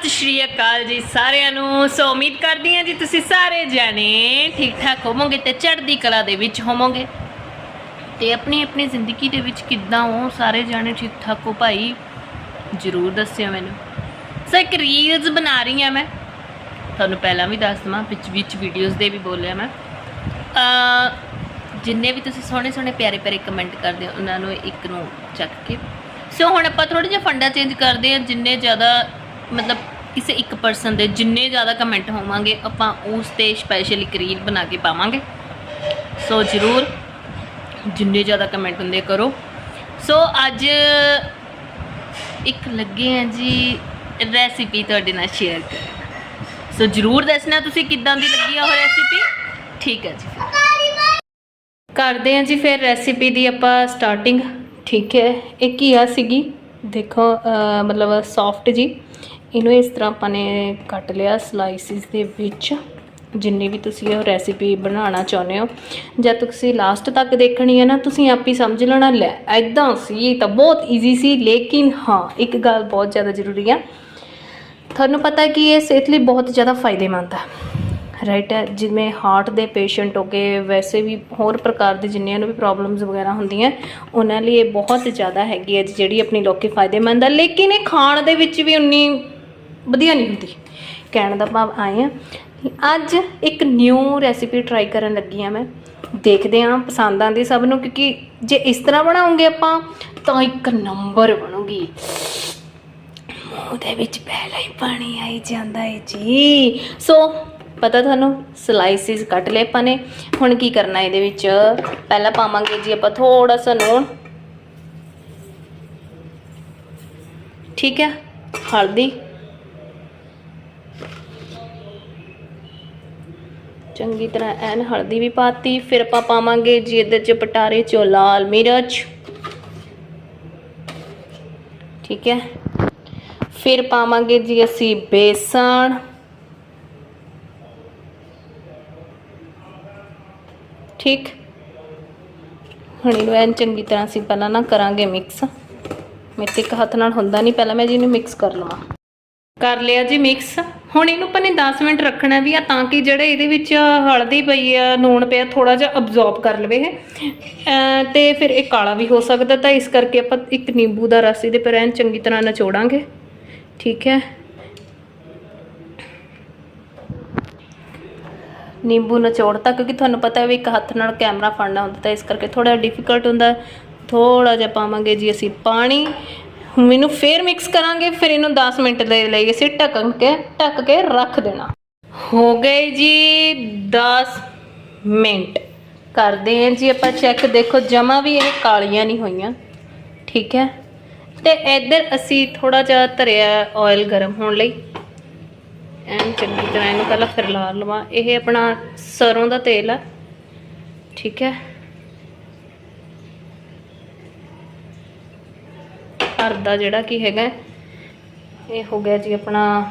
ਸਤਿ ਸ਼੍ਰੀ ਅਕਾਲ ਜੀ ਸਾਰਿਆਂ ਨੂੰ। ਸੋ ਉਮੀਦ ਕਰਦੀ ਹਾਂ ਜੀ ਤੁਸੀਂ ਸਾਰੇ ਜਾਣੇ ਠੀਕ ਠਾਕ ਹੋਵੋਗੇ ਤੇ ਚੜ੍ਹਦੀ ਕਲਾ ਦੇ ਵਿੱਚ ਹੋਵੋਗੇ। ਤੇ ਆਪਣੀ ਆਪਣੀ ਜ਼ਿੰਦਗੀ ਦੇ ਵਿੱਚ ਕਿੱਦਾਂ ਹੋ? ਸਾਰੇ ਜਾਣੇ ਠੀਕ ਠਾਕ ਹੋ ਭਾਈ? ਜਰੂਰ ਦੱਸਿਓ ਮੈਨੂੰ। ਸੋ ਇੱਕ ਰੀਲਸ ਬਣਾ ਰਹੀ ਹਾਂ ਮੈਂ। ਤੁਹਾਨੂੰ ਪਹਿਲਾਂ ਵੀ ਦੱਸ ਦਵਾਂ, ਵਿੱਚ ਵਿੱਚ ਵੀਡੀਓਜ਼ ਦੇ ਵੀ ਬੋਲਿਆ ਮੈਂ। ਅ ਜਿੰਨੇ ਵੀ ਤੁਸੀਂ ਸੋਹਣੇ ਸੋਹਣੇ ਪਿਆਰੇ ਪਿਆਰੇ ਕਮੈਂਟ ਕਰਦੇ ਹੋ, ਉਹਨਾਂ ਨੂੰ ਇੱਕ ਨੂੰ ਚੱਕ ਕੇ। ਸੋ ਹੁਣ ਆਪਾਂ ਥੋੜਾ ਜਿਹਾ ਫੰਡਾ ਚੇਂਜ ਕਰਦੇ ਹਾਂ, ਜਿੰਨੇ ਜ਼ਿਆਦਾ ਮਤਲਬ ਕਿਸੇ ਇੱਕ ਪਰਸਨ ਦੇ ਜਿੰਨੇ ਜ਼ਿਆਦਾ ਕਮੈਂਟ ਹੋਵਾਂਗੇ, ਆਪਾਂ ਉਸ ਤੇ ਸਪੈਸ਼ਲ ਇੱਕ ਰੀਲ ਬਣਾ ਕੇ ਪਾਵਾਂਗੇ। ਸੋ ਜਰੂਰ ਜਿੰਨੇ ਜ਼ਿਆਦਾ ਕਮੈਂਟ ਹੁੰਦੇ ਕਰੋ। ਸੋ ਅੱਜ ਇੱਕ ਲੱਗੇ ਆ ਜੀ ਰੈਸਿਪੀ ਤੁਹਾਡੇ ਨਾਲ ਸ਼ੇਅਰ ਕਰਨ। ਸੋ ਜਰੂਰ ਦੱਸਣਾ ਤੁਸੀਂ ਕਿੱਦਾਂ ਦੀ ਲੱਗੀ ਆ ਉਹ ਰੈਸਿਪੀ ਠੀਕ ਹੈ ਜੀ ਕਰਦੇ ਹਾਂ ਜੀ ਫਿਰ ਰੈਸਿਪੀ ਦੀ ਆਪਾਂ ਸਟਾਰਟਿੰਗ ਠੀਕ ਹੈ, ਇਹ ਆ ਸੀਗੀ? ਦੇਖੋ ਮਤਲਬ ਸੌਫਟ ਜੀ। ਇਹਨੂੰ ਇਸ ਤਰ੍ਹਾਂ ਆਪਾਂ ਨੇ ਕੱਟ ਲਿਆ ਸਲਾਈਸਿਸ ਦੇ ਵਿੱਚ। ਜਿੰਨੀ ਵੀ ਤੁਸੀਂ ਇਹ ਰੈਸਿਪੀ ਬਣਾਉਣਾ ਚਾਹੁੰਦੇ ਹੋ। ਜਦ ਤੁਸੀਂ ਲਾਸਟ ਤੱਕ ਦੇਖਣੀ ਹੈ ਨਾ, ਤੁਸੀਂ ਆਪ ਹੀ ਸਮਝ ਲੈਣਾ, ਲੈ ਐਦਾਂ ਸੀ ਤਾਂ ਬਹੁਤ ਈਜ਼ੀ ਸੀ, ਲੇਕਿਨ ਹਾਂ, ਇੱਕ ਗੱਲ ਬਹੁਤ ਜ਼ਿਆਦਾ ਜ਼ਰੂਰੀ ਆ। ਤੁਹਾਨੂੰ ਪਤਾ ਕਿ ਇਹ ਸਿਹਤ ਲਈ ਬਹੁਤ ਜ਼ਿਆਦਾ ਫਾਇਦੇਮੰਦ ਹੈ ਰਾਈਟ ਹੈ ਜਿਵੇਂ ਹਾਰਟ ਦੇ ਪੇਸ਼ੈਂਟ ਹੋ ਗਏ, ਵੈਸੇ ਵੀ ਹੋਰ ਪ੍ਰਕਾਰ ਦੇ ਜਿੰਨੀਆਂ ਨੂੰ ਵੀ ਪ੍ਰੋਬਲਮਸ ਵਗੈਰਾ ਹੁੰਦੀਆਂ, ਉਹਨਾਂ ਲਈ ਇਹ ਬਹੁਤ ਜ਼ਿਆਦਾ ਹੈਗੀ ਹੈ, ਜਿਹੜੀ ਆਪਣੀ ਲੋਕੀ ਫਾਇਦੇਮੰਦ ਆ। ਲੇਕਿਨ ਇਹ ਖਾਣ ਦੇ ਵਿੱਚ ਵੀ ਉਨੀ ਵਧੀਆ ਨਹੀਂ ਹੁੰਦੀ। ਕਹਿਣ ਦਾ ਭਾਵ ਆਏ ਆ ਅੱਜ ਇੱਕ ਨਿਊ ਰੈਸਿਪੀ ਟਰਾਈ ਕਰਨ ਲੱਗੀ ਆ ਮੈਂ। ਦੇਖਦੇ ਹਾਂ ਪਸੰਦ ਆਂਦੀ ਸਭ ਨੂੰ ਕਿਉਂਕਿ ਜੇ ਇਸ ਤਰ੍ਹਾਂ ਬਣਾਉਂਗੇ ਆਪਾਂ ਤਾਂ ਇੱਕ ਨੰਬਰ ਬਣੂਗੀ। ਉਹਦੇ ਵਿੱਚ ਪਹਿਲਾਂ ਹੀ ਪਾਣੀ ਆਈ ਜਾਂਦਾ ਹੈ ਜੀ। ਸੋ ਪਤਾ ਤੁਹਾਨੂੰ ਸਲਾਈਸਿਸ ਕੱਟ ਲਏ ਆਪਾਂ ਨੇ। ਹੁਣ ਕੀ ਕਰਨਾ ਇਹਦੇ ਵਿੱਚ? ਪਹਿਲਾਂ ਪਾਵਾਂਗੇ ਜੀ ਆਪਾਂ ਥੋੜਾ ਸਾ ਨੂਣ। ਠੀਕ ਹੈ ਹਲਦੀ। ਚੰਗੀ ਤਰ੍ਹਾਂ ਐਨ ਹਲਦੀ ਵੀ ਪਾਤੀ, ਫਿਰ ਆਪਾਂ ਪਾਵਾਂਗੇ ਜੀ ਇਹਦੇ ਚ ਪਟਾਰੇ ਚੋਂ ਲਾਲ ਮਿਰਚ। ਠੀਕ ਹੈ? ਫਿਰ ਪਾਵਾਂਗੇ ਜੀ ਅਸੀਂ ਬੇਸਣ। ਠੀਕ? ਹੁਣ ਇਹਨੂੰ ਐਨ ਚੰਗੀ ਤਰ੍ਹਾਂ ਅਸੀਂ ਪਹਿਲਾਂ ਨਾ ਕਰਾਂਗੇ ਮਿਕਸ ਮੇਰੇ ਤੇ ਇੱਕ ਹੱਥ ਨਾਲ ਹੁੰਦਾ ਨਹੀਂ, ਪਹਿਲਾਂ ਮੈਂ ਜੀ ਇਹਨੂੰ ਮਿਕਸ ਕਰ ਲਵਾਂ। ਕਰ ਲਿਆ ਜੀ ਮਿਕਸ ਹੁਣ ਇਹਨੂੰ ਆਪਾਂ ਨੇ 10 ਮਿੰਟ ਰੱਖਣਾ ਵੀ ਆ ਤਾਂ ਕਿ ਜਿਹੜੇ ਇਹਦੇ ਵਿੱਚ ਹਲਦੀ ਪਈ ਆ ਨੂਣ ਪਿਆ ਥੋੜਾ ਜਿਹਾ ਅਬਜ਼ੌਰਬ ਕਰ ਲਵੇ ਇਹ। ਅਮ ਤੇ ਫਿਰ ਇਹ ਕਾਲਾ ਵੀ ਹੋ ਸਕਦਾ ਤਾਂ ਇਸ ਕਰਕੇ ਆਪਾਂ ਇੱਕ ਨਿੰਬੂ ਦਾ ਰਸ ਇਹਦੇ ਪਰ ਐਨ ਚੰਗੀ ਤਰ੍ਹਾਂ ਨਚੋੜਾਂਗੇ। ਠੀਕ ਹੈ? ਨਿੰਬੂ ਨਿਚੋੜਤਾ ਕਿਉਂਕਿ ਤੁਹਾਨੂੰ ਪਤਾ ਹੈ ਵੀ ਇੱਕ ਹੱਥ ਨਾਲ ਕੈਮਰਾ ਫੜਨਾ ਹੁੰਦਾ ਤਾਂ ਇਸ ਕਰਕੇ ਥੋੜਾ ਡਿਫਿਕਲਟ ਹੁੰਦਾ। ਥੋੜਾ ਜਿਹਾ ਪਾਵਾਂਗੇ ਜੀ ਅਸੀਂ ਪਾਣੀ। ਹੁਣ ਇਹਨੂੰ ਫੇਰ ਮਿਕਸ ਕਰਾਂਗੇ, ਫਿਰ ਇਹਨੂੰ 10 ਮਿੰਟ ਦੇ ਲਈ ਅਸੀਂ ਢੱਕਣ ਕੇ, ਢੱਕ ਕੇ ਰੱਖ ਦੇਣਾ। ਹੋ ਗਏ ਜੀ 10 ਮਿੰਟ। ਕਰਦੇ ਹਾਂ ਜੀ ਆਪਾਂ ਚੈੱਕ ਦੇਖੋ, ਜਮਾ ਵੀ ਇਹ ਕਾਲੀਆਂ ਨਹੀਂ ਹੋਈਆਂ। ਠੀਕ ਹੈ? ਤੇ ਇੱਧਰ ਅਸੀਂ ਥੋੜਾ ਜਿਹਾ ਧਰਿਆ ਆਇਲ ਗਰਮ ਹੋਣ ਲਈ। ਐਨ ਚੰਗੀ ਤਰ੍ਹਾਂ ਇਹਨੂੰ ਪਹਿਲਾਂ ਫਿਰ ਲਾ ਲਵਾਂ। ਇਹ ਆਪਣਾ ਸਰੋਂ ਦਾ ਤੇਲ ਆ। ਠੀਕ ਹੈ? ਘਰ ਦਾ ਜਿਹੜਾ ਕੀ ਹੈਗਾ ਇਹ ਹੋ ਗਿਆ ਜੀ ਆਪਣਾ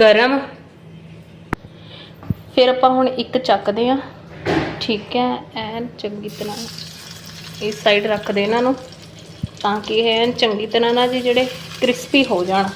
ਗਰਮ। ਫਿਰ ਆਪਾਂ ਹੁਣ ਇੱਕ ਚੱਕਦੇ ਆ ਠੀਕ ਹੈ, ਐਨ ਚੰਗੀ ਤਰ੍ਹਾਂ ਇਸ ਸਾਈਡ ਰੱਖਦੇ ਇਹਨਾਂ ਨੂੰ, ਤਾਂ ਕਿ ਇਹ ਚੰਗੀ ਤਰ੍ਹਾਂ ਨਾਲ ਜੀ ਜਿਹੜੇ ਕ੍ਰਿਸਪੀ ਹੋ ਜਾਣ।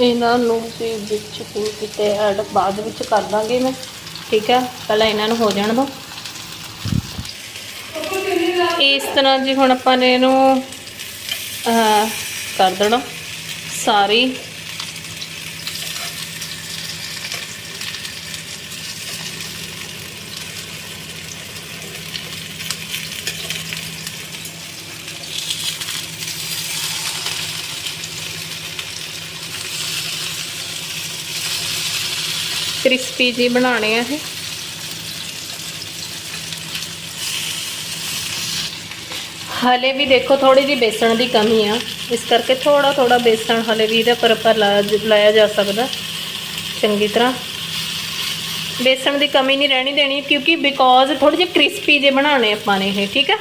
ਇਹਨਾਂ ਨੂੰ ਵੀ ਵਿੱਚ ਹੀ ਕਿਤੇ ਐਡ ਬਾਅਦ ਵਿੱਚ ਕਰ ਦਾਂਗੇ ਮੈਂ, ਠੀਕ ਹੈ? ਪਹਿਲਾਂ ਇਹਨਾਂ ਨੂੰ ਹੋ ਜਾਣ ਦੋ। ਇਸ ਤਰ੍ਹਾਂ ਜੀ ਹੁਣ ਆਪਾਂ ਨੇ ਇਹਨੂੰ ਕਰ ਦੇਣਾ। ਸਾਰੀ ਕ੍ਰਿਸਪੀ ਜੀ ਬਣਾਣੇ ਆ ਇਹ। ਹਲੇ ਵੀ ਦੇਖੋ ਥੋੜੀ ਜਿਹੀ ਬੇਸਣ ਦੀ ਕਮੀ ਆ। ਇਸ ਕਰਕੇ ਥੋੜਾ ਥੋੜਾ ਬੇਸਣ ਹਲੇ ਵੀ ਇਹਦੇ ਪਰ ਪਰ ਲਾਇਆ ਜਾ ਸਕਦਾ। ਚੰਗੀ ਤਰ੍ਹਾਂ। ਬੇਸਣ ਦੀ ਕਮੀ ਨਹੀਂ ਰਹਿਣੀ ਦੇਣੀ, ਕਿਉਂਕਿ ਬਿਕੋਜ਼ ਥੋੜੇ ਜਿਹੇ ਕ੍ਰਿਸਪੀ ਜੇ ਬਣਾਉਣੇ ਆਪਾਂ ਨੇ ਇਹ, ਠੀਕ ਆ?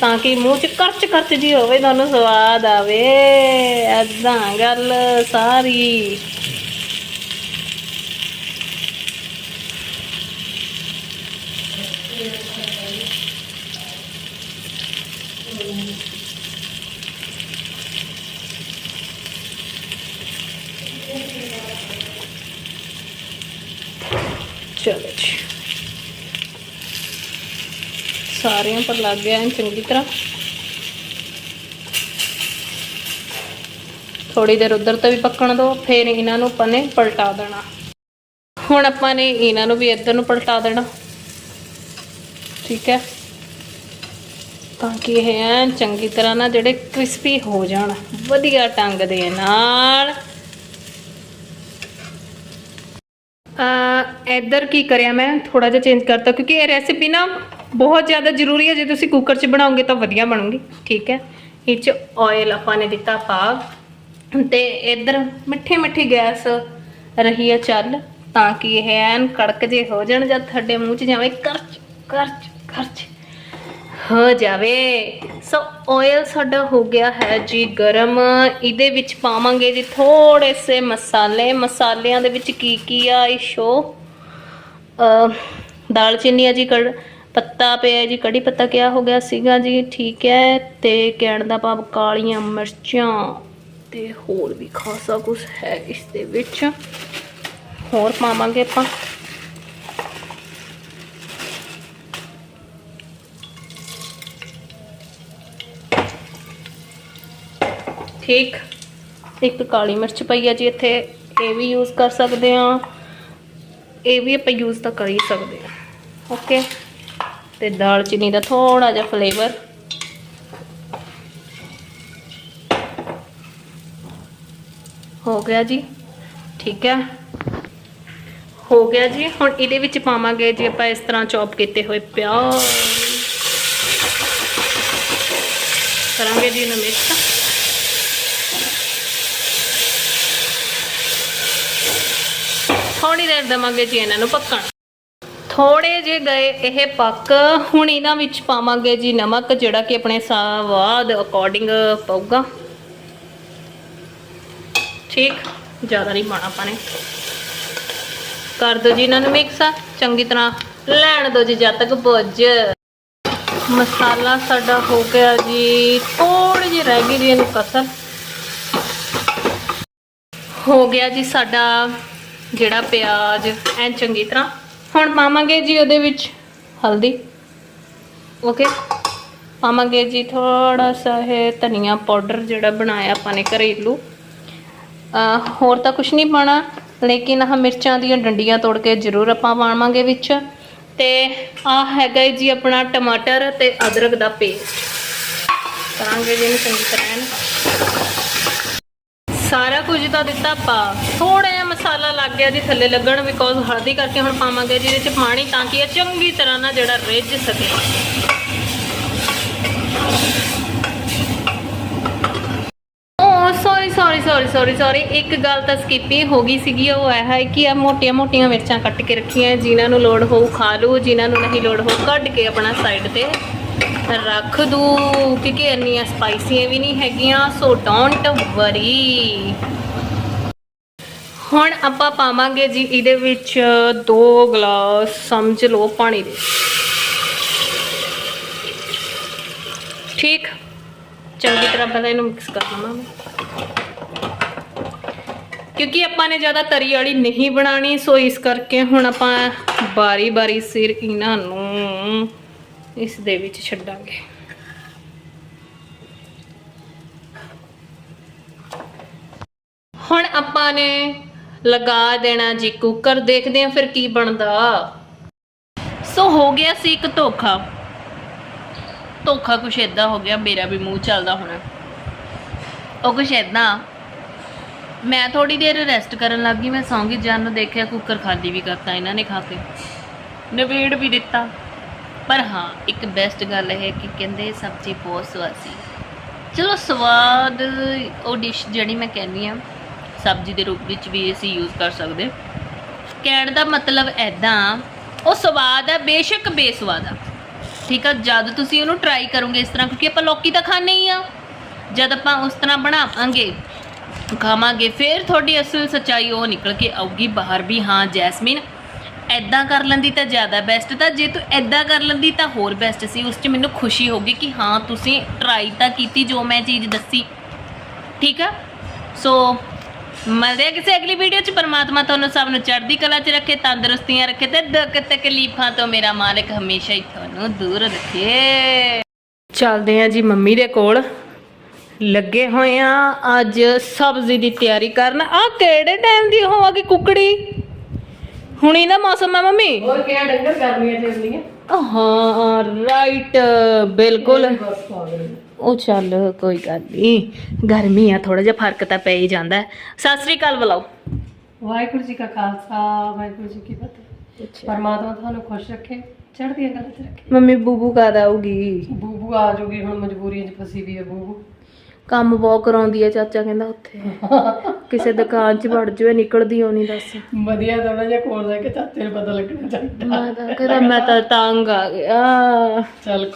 ਤਾਂ ਕਿ ਮੂੰਹ 'ਚ ਕਰਚ ਕਰਚ ਜੀ ਹੋਵੇ, ਤੁਹਾਨੂੰ ਸਵਾਦ ਆਵੇ। ਐਦਾਂ ਗੱਲ ਸਾਰੀ। ਚਲੋ ਜੀ। ਸਾਰਿਆਂ ਪਰ ਲੱਗ ਗਿਆ ਚੰਗੀ ਤਰ੍ਹਾਂ। ਥੋੜੀ ਦੇਰ ਉਧਰ ਤੋਂ ਵੀ ਪੱਕਣ ਦਿਓ ਫਿਰ ਇਹਨਾਂ ਨੂੰ ਆਪਾਂ ਨੇ ਪਲਟਾ ਦੇਣਾ। ਹੁਣ ਆਪਾਂ ਨੇ ਇਹਨਾਂ ਨੂੰ ਵੀ ਇੱਧਰ ਨੂੰ ਪਲਟਾ ਦੇਣਾ। ਠੀਕ ਹੈ? ਤਾਂ ਕਿ ਇਹ ਐਨ ਚੰਗੀ ਤਰ੍ਹਾਂ ਨਾ ਜਿਹੜੇ ਕ੍ਰਿਸਪੀ ਹੋ ਜਾਣ। ਵਧੀਆ ਟੰਗ ਦੇ ਨਾਲ ਆ ਇੱਧਰ ਕੀ ਕਰਿਆ ਮੈਂ? ਥੋੜਾ ਜਿਹਾ ਚੇਂਜ ਕਰਤਾ, ਕਿਉਂਕਿ ਇਹ ਰੈਸਿਪੀ ਨਾ ਬਹੁਤ ਜ਼ਿਆਦਾ ਜ਼ਰੂਰੀ ਹੈ, ਜੇ ਤੁਸੀਂ ਕੁੱਕਰ 'ਚ ਬਣਾਓਗੇ ਤਾਂ ਵਧੀਆ ਬਣੂਗੀ, ਠੀਕ ਹੈ? ਇਹ 'ਚ ਆਇਲ ਆਪਾਂ ਨੇ ਦਿੱਤਾ ਪਾ ਤੇ ਇਧਰ ਮਿੱਠੀ ਮਿੱਠੀ ਗੈਸ ਰਹੀ ਹੈ ਚੱਲ, ਤਾਂ ਕਿ ਇਹ ਐਨ ਕੜਕ ਜੇ ਹੋ ਜਾਣ ਜਦ ਤੁਹਾਡੇ ਮੂੰਹ 'ਚ ਜਾਵੇ ਕਰਚ ਕਰਚ ਕਰਚ। ਹੋ ਜਾਵੇ। ਸੋ ਆਇਲ ਸਾਡਾ ਹੋ ਗਿਆ ਹੈ ਜੀ ਗਰਮ। ਇਹਦੇ ਵਿੱਚ ਪਾਵਾਂਗੇ ਜੀ ਥੋੜੇ ਸੇ ਮਸਾਲੇ। ਮਸਾਲਿਆਂ ਦੇ ਵਿੱਚ ਕੀ ਕੀ ਆ ਇਹ ਦਾਲਚੀਨੀ ਆ ਜੀ, ਕੜ ਪੱਤਾ ਪਿਆ ਜੀ। ਕੜੀ ਪੱਤਾ ਕਿਆ ਹੋ ਗਿਆ ਸੀਗਾ ਜੀ? ਠੀਕ ਹੈ। ਤੇ ਕਹਿਣ ਦਾ ਭਾਵ ਕਾਲੀਆਂ ਮਿਰਚਾਂ ਤੇ ਹੋਰ ਵੀ ਖਾਸਾ ਕੁਝ ਹੈ ਇਸ ਦੇ ਵਿੱਚ। ਹੋਰ ਪਾਵਾਂਗੇ ਆਪਾਂ। ਠੀਕ। ਇੱਕ ਕਾਲੀ ਮਿਰਚ ਪਈ ਆ ਜੀ ਇੱਥੇ, ਇਹ ਵੀ ਯੂਜ਼ ਕਰ ਸਕਦੇ ਆ ਇਹ ਵੀ ਆਪਾਂ ਯੂਜ਼ ਤਾਂ ਕਰ ਹੀ ਸਕਦੇ ਆ ਓਕੇ ਤੇ ਦਾਲਚੀਨੀ ਦਾ ਥੋੜਾ ਜਿਹਾ ਫਲੇਵਰ ਹੋ ਗਿਆ ਜੀ। ਠੀਕ ਹੈ। ਹੋ ਗਿਆ ਜੀ। ਹੁਣ ਇਹਦੇ ਵਿੱਚ ਪਾਵਾਂਗੇ ਜੀ ਆਪਾਂ ਇਸ ਤਰ੍ਹਾਂ ਚੌਪ ਕੀਤੇ ਹੋਏ ਪਿਆਜ਼। ਕਰਾਂਗੇ ਜੀ ਇਹਨੂੰ ਮਿਕਸ ਥੋੜੀ ਦਵਾਂਗੇ ਜੀ ਇਹਨਾਂ ਨੂੰ ਪੱਕਣ। ਥੋੜੇ ਜੇ ਗਏ ਇਹ ਪੱਕ, ਹੁਣ ਇਹਨਾਂ ਵਿੱਚ ਪਾਵਾਂਗੇ ਜੀ ਨਮਕ, ਜਿਹੜਾ ਕਿ ਆਪਣੇ ਸਵਾਦ ਅਕੋਰਡਿੰਗ ਪਊਗਾ। ਠੀਕ, ਜ਼ਿਆਦਾ ਨਹੀਂ ਪਾਣਾ ਪਾਣੇ ਕਰ ਦਿਓ ਜੀ ਇਹਨਾਂ ਨੂੰ ਮਿਕਸ ਚੰਗੀ ਤਰ੍ਹਾਂ ਲੈਣ ਦੋ ਜੀ ਜਦ ਤੱਕ ਭੁੱਜ। ਮਸਾਲਾ ਸਾਡਾ ਹੋ ਗਿਆ ਜੀ ਥੋੜੀ ਜਿਹੀ ਰਹਿ ਗਈ ਜੀ ਇਹਨੂੰ ਕਸਰ। ਹੋ ਗਿਆ ਜੀ ਸਾਡਾ ਜਿਹੜਾ ਪਿਆਜ਼ ਐਨ ਚੰਗੀ ਤਰ੍ਹਾਂ, ਹੁਣ ਪਾਵਾਂਗੇ ਜੀ ਉਹਦੇ ਵਿੱਚ ਹਲਦੀ। ਓਕੇ ਪਾਵਾਂਗੇ ਜੀ ਥੋੜਾ ਸਾ ਇਹ ਧਨੀਆ ਪਾਊਡਰ ਜਿਹੜਾ ਬਣਾਇਆ ਆਪਾਂ ਨੇ ਘਰੇਲੂ। ਹੋਰ ਤਾਂ ਕੁਝ ਨਹੀਂ ਪਾਣਾ ਲੇਕਿਨ ਆਹ ਮਿਰਚਾਂ ਦੀਆਂ ਡੰਡੀਆਂ ਤੋੜ ਕੇ ਜ਼ਰੂਰ ਆਪਾਂ ਪਾਵਾਂਗੇ ਵਿੱਚ। ਤੇ ਆ ਹੈਗਾ ਹੈ ਜੀ ਆਪਣਾ ਟਮਾਟਰ ਤੇ ਅਦਰਕ ਦਾ ਪੇਸਟ। ਕਰਾਂਗੇ ਜੀ ਇਹਨੂੰ ਚੰਗੀ ਤਰ੍ਹਾਂ ਸਾਰਾ ਕੁਝ ਤਾਂ ਦਿੱਤਾ ਪਾ ਥੋੜਾ ਜਿਹਾ ਮਸਾਲਾ ਲੱਗ ਗਿਆ ਜੀ ਥੱਲੇ ਲੱਗਣ ਬਿਕੋਜ਼ ਹਲਦੀ ਕਰਕੇ ਹੁਣ ਪਾਵਾਂਗੇ ਜੀ, ਇਹਦੇ ਚ ਪਾਣੀ ਤਾਂ ਕਿ ਇਹ ਚੰਗੀ ਤਰ੍ਹਾਂ ਨਾਲ ਜਿਹੜਾ ਰਿੱਝ ਸਕੇ। Sorry sorry sorry sorry sorry ਇੱਕ ਗੱਲ ਤਾਂ ਸਕਿਪ ਹੀ ਹੋ ਗਈ ਸੀਗੀ, ਉਹ ਇਹ ਹੈ ਕਿ ਆ ਮੋਟੀਆਂ ਮੋਟੀਆਂ ਮਿਰਚਾਂ ਕੱਟ ਕੇ ਰੱਖੀਆਂ, ਜਿਨ੍ਹਾਂ ਨੂੰ ਲੋੜ ਹੋਊ ਖਾ ਲਓ ਜਿਨ੍ਹਾਂ ਨੂੰ ਨਹੀਂ ਲੋੜ ਹੋਊ, ਕੱਢ ਕੇ ਆਪਣਾ ਸਾਈਡ ਤੇ ਰੱਖ ਦੋ, ਕਿਉਂਕਿ ਇੰਨੀਆਂ ਸਪਾਈਸੀਆਂ ਵੀ ਨਹੀਂ ਹੈਗੀਆਂ ਸੋ ਡੋਂਟ ਵਰੀ ਹੁਣ ਆਪਾਂ ਪਾਵਾਂਗੇ ਜੀ ਇਹਦੇ ਵਿੱਚ 2 ਗਲਾਸ, ਸਮਝ ਲਓ ਪਾਣੀ ਦੇ। ਠੀਕ? ਚੰਗੀ ਤਰ੍ਹਾਂ ਪਹਿਲਾਂ ਇਹਨੂੰ ਮਿਕਸ ਕਰ ਲਵਾਂ ਕਿਉਂਕਿ ਆਪਾਂ ਨੇ ਜ਼ਿਆਦਾ ਤਰੀ ਵਾਲੀ ਨਹੀਂ ਬਣਾਣੀ ਸੋ ਇਸ ਕਰਕੇ ਹੁਣ ਆਪਾਂ ਬਾਰੀ ਬਾਰੀ ਸਿਰ ਇਹਨਾਂ ਨੂੰ ਇਸ ਦੇ ਵਿੱਚ ਛੱਡਾਂਗੇ। ਹੁਣ ਆਪਾਂ ਨੇ ਲਗਾ ਦੇਣਾ ਜੀ ਕੁੱਕਰ, ਦੇਖਦੇ ਹਾਂ ਫਿਰ ਕੀ ਬਣਦਾ। ਸੋ ਹੋ ਗਿਆ ਸੀ ਇੱਕ ਧੋਖਾ। ਧੋਖਾ ਕੁਛ ਏਦਾਂ ਹੋ ਗਿਆ, ਮੇਰਾ ਵੀ ਮੂੰਹ ਚੱਲਦਾ ਹੋਣਾ। ਉਹ ਕੁਛ ਏਦਾਂ, ਮੈਂ ਥੋੜੀ ਦੇਰ ਰੈਸਟ ਕਰਨ ਲੱਗ ਗਈ, ਮੈਂ ਸੌਂਗੀ ਜਾਨ ਨੂੰ ਦੇਖਿਆ ਕੁੱਕਰ ਖਾਲੀ ਵੀ ਕਰਤਾ ਇਹਨਾਂ ਨੇ ਖਾ ਕੇ। ਨਵੇੜ ਵੀ ਦਿੱਤਾ। ਪਰ ਹਾਂ, ਇੱਕ ਬੈਸਟ ਗੱਲ ਹੈ ਕਿ ਕਹਿੰਦੇ ਸਬਜ਼ੀ ਬਹੁਤ ਸਵਾਦ। ਸੀ ਚਲੋ ਸਵਾਦ ਉਹ ਡਿਸ਼ ਜਿਹੜੀ ਮੈਂ ਕਹਿੰਦੀ ਆ ਸਬਜ਼ੀ ਦੇ ਰੂਪ ਵਿੱਚ ਵੀ ਅਸੀਂ ਯੂਜ਼ ਕਰ ਸਕਦੇ ਕਹਿਣ ਦਾ ਮਤਲਬ ਐਦਾਂ ਉਹ ਸਵਾਦ ਆ, ਬੇਸ਼ੱਕ ਬੇਸਵਾਦ ਆ। ਠੀਕ ਆ, ਜਦ ਤੁਸੀਂ ਉਹਨੂੰ ਟਰਾਈ ਕਰੋਗੇ ਇਸ ਤਰ੍ਹਾਂ, ਕਿਉਂਕਿ ਆਪਾਂ ਲੌਕੀ ਤਾਂ ਖਾਣੇ ਹੀ ਆ। ਜਦ ਆਪਾਂ ਉਸ ਤਰ੍ਹਾਂ ਬਣਾਵਾਂਗੇ, ਖਾਵਾਂਗੇ, ਫਿਰ ਤੁਹਾਡੀ ਅਸਲ ਸੱਚਾਈ ਉਹ ਨਿਕਲ ਕੇ ਆਊਗੀ ਬਾਹਰ ਵੀ, ਹਾਂ, ਜੈਸਮੀਨ ਐਦਾਂ ਕਰ ਲੈਂਦੀ ਤਾਂ ਜ਼ਿਆਦਾ ਬੈਸਟ ਤਾਂ ਜੇ ਤੂੰ ਐਦਾਂ ਕਰ ਲੈਂਦੀ ਤਾਂ ਹੋਰ ਬੈਸਟ ਸੀ। ਉਸ 'ਚ ਮੈਨੂੰ ਖੁਸ਼ੀ ਹੋਗੀ ਕਿ ਹਾਂ, ਤੁਸੀਂ ਟਰਾਈ ਤਾਂ ਕੀਤੀ ਜੋ ਮੈਂ ਚੀਜ਼ ਦੱਸੀ। ਠੀਕ ਆ? ਸੋ ਮਿਲਦੇ ਆ ਕਿਸੇ ਅਗਲੀ ਵੀਡੀਓ 'ਚ। ਪਰਮਾਤਮਾ ਤੁਹਾਨੂੰ ਸਭ ਨੂੰ ਚੜ੍ਹਦੀ ਕਲਾ 'ਚ ਰੱਖੇ, ਤੰਦਰੁਸਤੀਆਂ ਰੱਖੇ ਤੇ ਦੁੱਖ ਤਕਲੀਫਾਂ ਤੋਂ ਮੇਰਾ ਮਾਲਕ ਹਮੇਸ਼ਾ ਹੀ ਤੁਹਾਨੂੰ ਦੂਰ ਰੱਖੇ। ਚੱਲਦੇ ਆ ਜੀ ਮੰਮੀ ਦੇ ਕੋਲ। ਲੱਗੇ ਹੋਏ ਆ ਅੱਜ ਸਬਜ਼ੀ ਦੀ ਤਿਆਰੀ ਕਰਨ। ਆ ਕਿਹੜੇ ਟਾਈਮ ਦੀ ਉਹ ਕੁਕੜੀ? ਹੁਣੀ ਦਾ ਮੌਸਮ ਆ ਮੰਮੀ? ਹੋਰ ਕਿਆ ਡੰਗਰ ਗਰਮੀਆਂ ਚ ਹੁੰਦੀਆਂ ਹਾਂ ਰਾਈਟ ਬਿਲਕੁਲ। ਬਸ ਉਹ ਚੱਲ ਕੋਈ ਗੱਲ ਨਹੀਂ ਗਰਮੀ ਆ ਥੋੜਾ ਜਿਹਾ ਫ਼ਰਕ ਤਾਂ ਪੈ ਹੀ ਜਾਂਦਾ। ਹੈ। ਸਤਿ ਸ੍ਰੀ ਅਕਾਲ ਬੁਲਾਓ। ਵਾਹਿਗੁਰੂ ਜੀ ਕਾ ਖਾਲਸਾ ਵਾਹਿਗੁਰੂ ਜੀ ਕੀ ਫਤਿਹ। ਪਰਮਾਤਮਾ ਤੁਹਾਨੂੰ ਖੁਸ਼ ਰੱਖੇ ਚੜ੍ਹਦੀਆਂ ਕਲਾ ਚ ਰੱਖੇ। ਮੰਮੀ ਬੂਬੂ ਕਦ ਆਊਗੀ? ਬੂਬੂ ਆ ਜੂਗੀ ਹੁਣ ਮਜਬੂਰੀਆਂ ਚ ਫਸੀ ਵੀ ਹੈ ਬੂਬੂ। ਕੰਮ ਬਹੁਤ ਕਰਾਉਂਦੀ ਆ ਚਾਚਾ ਕਹਿੰਦਾ ਉੱਥੇ। ਕਿਸੇ ਦੁਕਾਨ 'ਚ ਵੜ ਜਾਵੇ ਨਿਕਲਦੀ ਹੋਣੀ ਦੱਸ। ਵਧੀਆ ਥੋੜਾ ਜਿਹਾ ਕੋਲ ਰਹਿ ਕੇ ਚਾਚੇ ਨੂੰ ਪਤਾ ਲੱਗਣਾ ਚਾਹੀਦਾ। ਮੈਂ ਤਾਂ ਕਹਿੰਦਾ ਮੈਂ ਤਾਂ ਤੰਗ ਆ ਗਿਆ। ਚੱਲ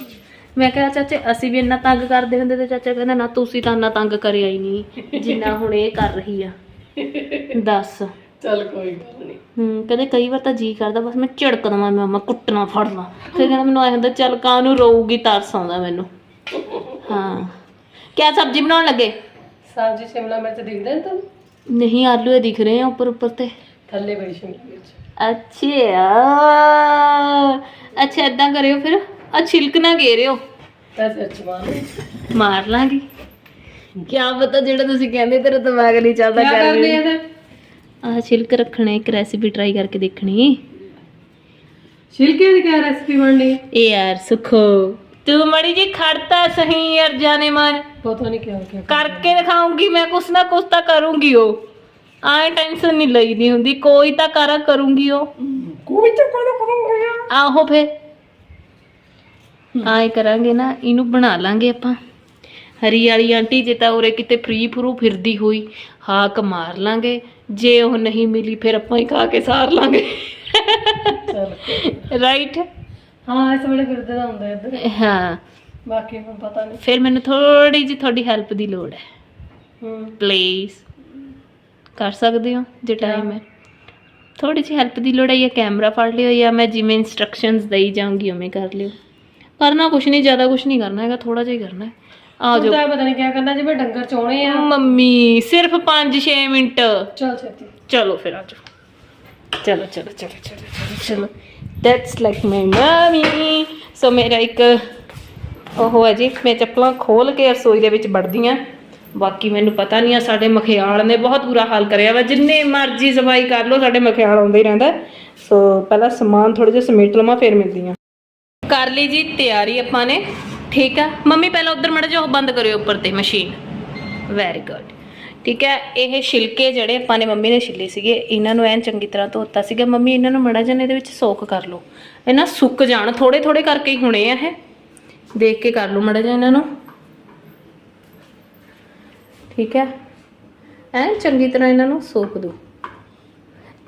ਮੈਂ ਕਿਹਾ ਚਾਚੇ ਅਸੀਂ ਵੀ ਇੰਨਾ ਤੰਗ ਕਰਦੇ ਹੁੰਦੇ ਤੇ ਚਾਚਾ ਕਹਿੰਦਾ ਨਾ ਤੁਸੀਂ ਤਾਂ ਇੰਨਾ ਤੰਗ ਕਰਿਆ ਹੀ ਨਹੀਂ ਜਿੰਨਾ ਹੁਣ ਇਹ ਕਰ ਰਹੀ ਆ। ਦੱਸ। ਚੱਲ ਕੋਈ ਗੱਲ ਨਹੀਂ ਹੂੰ ਕਹਿੰਦੇ ਕਈ ਵਾਰ ਤਾਂ ਜੀ ਕਰਦਾ ਬਸ ਮੈਂ ਝੜਕ ਦਵਾਂ ਮਮਾ ਕੁੱਟਣਾ ਫੜਨਾ ਫਿਰ ਕਹਿੰਦਾ ਮੈਨੂੰ ਆਇਆ ਹੁੰਦਾ ਚੱਲ ਕਾਹਨੂੰ ਰੋਊਗੀ ਤਰਸ ਆਉਂਦਾ ਮੈਨੂੰ। ਹਾਂ। ਕਿਆ ਸਬਜ਼ੀ ਬਣਾਉਣ ਲੱਗੇ? ਸਬਜ਼ੀ ਸ਼ਿਮਲਾ ਮਿਰਚ ਦਿਖਦੇ ਨੇ ਤੁਹਾਨੂੰ? ਨਹੀਂ ਆਲੂ ਇਹ ਦਿਖ ਰਹੇ ਆ ਉੱਪਰ ਉੱਪਰ ਤੇ। ਥੱਲੇ ਬੜੀ ਸ਼ਿਮਲਾ ਮਿਰਚ। ਅੱਛਾ ਅੱਛਾ ਇਦਾਂ ਕਰਿਓ ਫਿਰ। ਆ ਛਿਲਕ ਨਾ ਘੇਰਿਓ ਤਾਂ ਮਾਰ ਲਾਂਗੀ। ਕਿਆ ਪਤਾ ਜਿਹੜਾ ਤੁਸੀਂ ਕਹਿੰਦੇ ਤੇਰਾ ਦਿਮਾਗ ਨਹੀਂ ਚੱਲਦਾ ਕਿਆ ਕਰ ਕਰਦੇ ਆ ਤੇ ਆਹ ਛਿਲਕ ਰੱਖਣੇ ਇੱਕ ਰੈਸਿਪੀ ਟਰਾਈ ਕਰਕੇ ਦੇਖਣੀ। ਛਿਲਕੇ ਦੀ ਕਿਆ ਰੈਸਪੀ ਬਣਨੀ? ਇਹ ਯਾਰ ਸੁਖੋ। ਤੂੰ ਮੜੀ ਜੀ ਖੜਤਾ ਸਹੀ ਯਾਰ ਜਾਨੇ ਮਨ ਪਤਾ ਨਹੀਂ ਕਿਆ ਕਿਆ ਕਰਕੇ ਦਿਖਾਉਂਗੀ ਮੈਂ ਕੁਛ ਨਾ ਕੁਛ ਤਾਂ ਕਰੂੰਗੀ ਉਹ। ਆਏ ਟੈਨਸ਼ਨ ਨਹੀਂ ਲਈਦੀ ਹੁੰਦੀ ਕੋਈ ਤਾਂ ਕਰਾ ਕਰੂੰਗੀ ਉਹ। ਕੋਈ ਤਾਂ ਕੋਣ ਕਰੂੰਗਾ ਆਹੋ ਫੇ ਆਏ ਕਰਾਂਗੇ ਨਾ ਇਹਨੂੰ ਬਣਾ ਲਾਂਗੇ ਆਪਾਂ। ਹਰੀ ਵਾਲੀ ਆਂਟੀ ਜੇ ਤਾਂ ਉਰੇ ਕਿਤੇ ਫਰੀ ਫਰੂ ਫਿਰਦੀ ਹੋਈ ਹਾਕ ਮਾਰ ਲਾਂਗੇ। ਜੇ ਉਹ ਨਹੀਂ ਮਿਲੀ ਫਿਰ ਆਪਾਂ ਹੀ ਖਾ ਕੇ ਸਾਰ ਲਾਂਗੇ। ਰਾਈਟ ਹਾਂ ਇਸ ਵੇਲੇ ਫਿਰਦੇ ਦਾ ਹੁੰਦਾ ਇੱਧਰ। ਹਾਂ। ਬਾਕੀ ਹੁਣ ਪਤਾ ਨਹੀਂ। ਫਿਰ ਮੈਨੂੰ ਥੋੜੀ ਜੀ ਤੁਹਾਡੀ ਹੈਲਪ ਦੀ ਲੋੜ ਹੈ। ਹੂੰ। ਪਲੀਜ਼ ਕਰ ਸਕਦੇ ਹੋ ਜੇ ਟਾਈਮ ਹੈ। ਥੋੜੀ ਜਿਹੀ ਹੈਲਪ ਦੀ ਲੋੜ ਹੈ ਜਾਂ ਕੈਮਰਾ ਫੜ ਲਿਓ ਜਾਂ ਮੈਂ ਜਿਵੇਂ ਇਨਸਟਰਕਸ਼ਨਸ ਦੇਈ ਜਾਊਂਗੀ ਉਵੇਂ ਕਰ ਲਿਓ। ਕਰਨਾ ਕੁਛ ਨਹੀਂ ਜ਼ਿਆਦਾ ਕੁਛ ਨਹੀਂ ਕਰਨਾ ਹੈਗਾ ਥੋੜਾ ਜਿਹਾ ਹੀ ਕਰਨਾ ਹੈ। ਆ ਤੂੰ ਜਾਓ। ਤਾਂ ਪਤਾ ਨਹੀਂ ਕਿਆ ਕਰਨਾ ਜਿਵੇਂ ਡੰਗਰ ਚੋਣੇ ਆ। ਮੰਮੀ ਸਿਰਫ 5-6 ਮਿੰਟ। ਚੱਲ ਛੇਤੀ। ਚਲੋ ਫਿਰ ਆ ਜਾਓ। ਚਲੋ ਚਲੋ ਚਲੋ ਚਲੋ ਚਲੋ that's like my mummy so ਮੇਰਾ ਇੱਕ ਉਹ ਹੈ ਜੀ, ਮੈਂ ਚੱਪਲਾਂ ਖੋਲ ਕੇ ਰਸੋਈ ਦੇ ਵਿੱਚ ਵੜਦੀ ਆ ਬਾਕੀ ਮੈਨੂੰ ਪਤਾ ਨਹੀਂ ਆ, ਸਾਡੇ ਮਖਿਆਲ ਨੇ ਬਹੁਤ ਬੁਰਾ ਹਾਲ ਕਰਿਆ ਵਾ। ਜਿੰਨੇ ਮਰਜ਼ੀ ਸਫ਼ਾਈ ਕਰ ਲਓ, ਸਾਡੇ ਮਖਿਆਲ ਆਉਂਦਾ ਹੀ ਰਹਿੰਦਾ। ਸੋ ਪਹਿਲਾਂ ਸਮਾਨ ਥੋੜਾ ਜਿਹਾ ਸਮੇਟ ਲਵਾਂ, ਫਿਰ ਮਿਲਦੀ ਆ ਕਰ ਲਈ ਜੀ ਤਿਆਰੀ ਆਪਾਂ ਨੇ, ਠੀਕ ਆ? ਮੰਮੀ, ਪਹਿਲਾਂ ਉਧਰ ਮੜਾ ਜਿਹਾ ਬੰਦ ਕਰਿਓ, ਉੱਪਰ ਤੇ ਮਸ਼ੀਨ। ਵੈਰੀ ਗੁੱਡ ਠੀਕ ਹੈ, ਇਹ ਛਿਲਕੇ ਜਿਹੜੇ ਆਪਾਂ ਨੇ ਮੰਮੀ ਨੇ ਛਿੱਲੇ ਸੀਗੇ, ਇਹਨਾਂ ਨੂੰ ਐਨ ਚੰਗੀ ਤਰ੍ਹਾਂ ਧੋਤਾ ਸੀਗਾ। ਮੰਮੀ, ਇਹਨਾਂ ਨੂੰ ਮੜਾ ਜਿਹਾ ਇਹਦੇ ਵਿੱਚ ਸੋਕ ਕਰ ਲਓ। ਇਹ ਨਾ ਸੁੱਕ ਜਾਣ ਥੋੜੇ ਥੋੜੇ ਕਰਕੇ ਹੀ ਹੋਣੇ ਆ ਇਹ। ਦੇਖ ਕੇ ਕਰ ਲਓ ਮੜਾ ਜਿਹਾ ਇਹਨਾਂ ਨੂੰ। ਠੀਕ ਹੈ, ਐਨ ਚੰਗੀ ਤਰ੍ਹਾਂ ਇਹਨਾਂ ਨੂੰ ਸੋਕ ਦਿਓ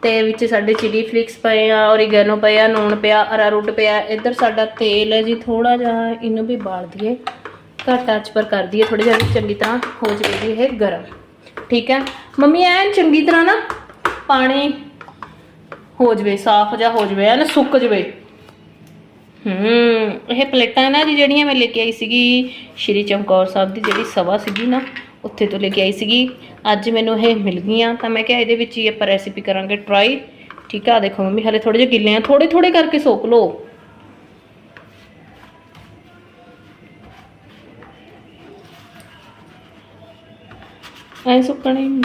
ਤੇ ਵਿੱਚ ਸਾਡੇ ਚਿਲੀ ਫਲਿਕਸ ਪਏ ਆ ਔਰੀਗੈਨੋ ਪਏ ਆ, ਨੂਣ ਪਿਆ ਅਰਾਰੂਟ ਪਿਆ, ਇੱਧਰ ਸਾਡਾ ਤੇਲ ਹੈ ਜੀ ਥੋੜਾ ਜਿਹਾ ਇਹਨੂੰ ਵੀ ਬਾਲ ਦਈਏ। ਘੱਟ ਆਂਚ ਪਰ ਕਰ ਦਈਏ ਥੋੜੀ ਜਿਹਾ ਚੰਗੀ ਤਰ੍ਹਾਂ ਹੋ ਜਾਵੇਗੀ ਇਹ ਗਰਮ। ਠੀਕ ਹੈ। ਮੰਮੀ, ਐਨ ਚੰਗੀ ਤਰ੍ਹਾਂ ਨਾ ਪਾਣੀ ਹੋ ਜਵੇ, ਸਾਫ਼ ਜਿਹਾ ਹੋ ਜਵੇ, ਐਨ ਸੁੱਕ ਜਵੇ। ਹੂੰ, ਇਹ ਪਲੇਟਾਂ ਨਾ ਜੀ ਜਿਹੜੀਆਂ ਮੈਂ ਲੈ ਕੇ ਆਈ ਸੀਗੀ, ਸ਼੍ਰੀ ਚਮਕੌਰ ਸਾਹਿਬ ਦੀ ਜਿਹੜੀ ਸਭਾ ਸੀਗੀ ਨਾ, ਉੱਥੇ ਤੋਂ ਲੈ ਕੇ ਆਈ ਸੀਗੀ। ਅੱਜ ਮੈਨੂੰ ਇਹ ਮਿਲ ਗਈਆਂ, ਤਾਂ ਮੈਂ ਕਿਹਾ ਇਹਦੇ ਵਿੱਚ ਹੀ ਆਪਾਂ ਰੈਸਿਪੀ ਕਰਾਂਗੇ ਟਰਾਈ ਠੀਕ ਆ ਦੇਖੋ ਮੰਮੀ, ਹਲੇ ਥੋੜੇ ਜਿਹੇ ਗਿੱਲੇ ਆ ਥੋੜੇ ਥੋੜੇ ਕਰਕੇ ਸੋਕ ਲਓ। ਐ ਸੁੱਕਣੇ ਹੀ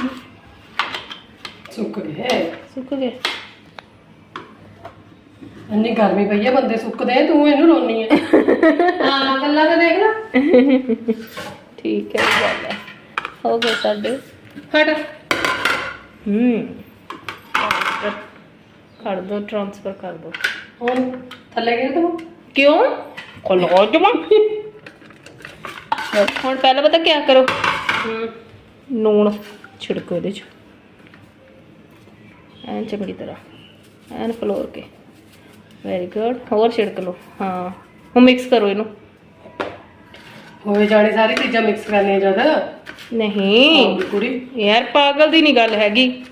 ਸੁੱਕ ਗਏ ਸੁੱਕ ਗਏ ਇੰਨੀ ਗਰਮੀ ਪਈ ਆ ਬੰਦੇ ਸੁੱਕਦੇ ਤੂੰ ਇਹਨੂੰ ਰੋਣੀ ਆ। ਹਾਂ ਕੱਲਾ ਤਾਂ ਦੇਖ ਲੈ। ਠੀਕ ਹੈ ਇਹ ਗੱਲ ਹੈ। ਹੋ ਗਏ ਸਾਡੇ। ਫਟ। ਹੂੰ। ਕਰ ਦੋ ਟ੍ਰਾਂਸਫਰ ਕਰ ਦੋ। ਹੁਣ ਥੱਲੇ ਗਏ ਤੂੰ। ਕਿਉਂ? ਖਲੋ ਜਮਾ। ਹੁਣ ਪਹਿਲਾਂ ਪਤਾ ਕੀ ਕਰੋ? ਹੂੰ। ਨੂਣ ਛਿੜਕੋ ਇਹਦੇ ਚ। ਐਨ ਚੰਗੀ ਤਰ੍ਹਾਂ ਐਨ ਫਲੋਰ ਕੇ। ਵੈਰੀ ਗੁੱਡ ਹੋਰ ਛਿੜਕ ਲਓ। ਹਾਂ ਹੁਣ ਮਿਕਸ ਕਰੋ ਇਹਨੂੰ। ਹੋਏ ਜਾਣੇ ਸਾਰੀ ਚੀਜ਼ਾਂ ਮਿਕਸ ਕਰਨੀਆਂ ਜਦ। ਨਹੀਂ। ਕੁੜੀ ਯਾਰ ਪਾਗਲ ਦੀ ਨਹੀਂ ਗੱਲ ਹੈਗੀ।